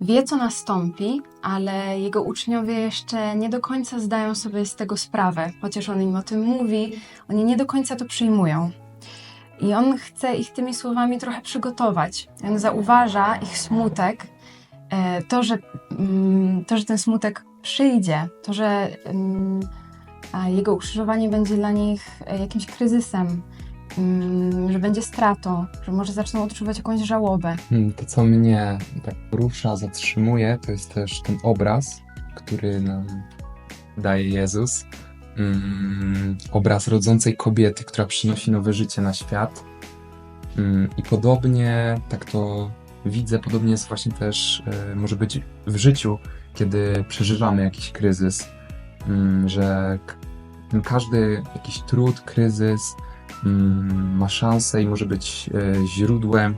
wie, co nastąpi, ale jego uczniowie jeszcze nie do końca zdają sobie z tego sprawę. Chociaż on im o tym mówi, oni nie do końca to przyjmują. I on chce ich tymi słowami trochę przygotować. On zauważa ich smutek, e, to, że, mm, to, że ten smutek przyjdzie, to, że mm, jego ukrzyżowanie będzie dla nich e, jakimś kryzysem, że będzie stratą, że może zaczną odczuwać jakąś żałobę. Hmm, To, co mnie tak porusza, zatrzymuje, to jest też ten obraz, który nam daje Jezus. Mm, obraz rodzącej kobiety, która przynosi nowe życie na świat. Mm, I podobnie, tak to widzę, podobnie jest właśnie też, e, może być w życiu, kiedy przeżywamy jakiś kryzys, Mm, że każdy jakiś trud, kryzys mm, ma szansę i może być e, źródłem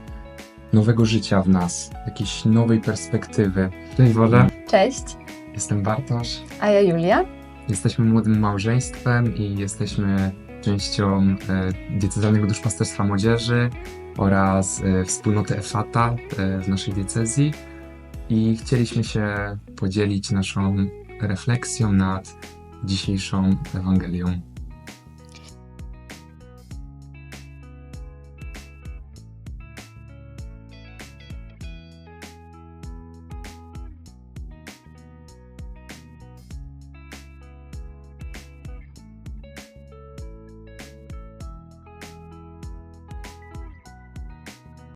nowego życia w nas, jakiejś nowej perspektywy. Cześć Boże, Cześć, jestem Bartosz. a ja Julia. Jesteśmy młodym małżeństwem i jesteśmy częścią e, diecezjalnego duszpasterstwa młodzieży oraz e, wspólnoty EFATA e, w naszej diecezji i chcieliśmy się podzielić naszą refleksją nad dzisiejszą Ewangelią.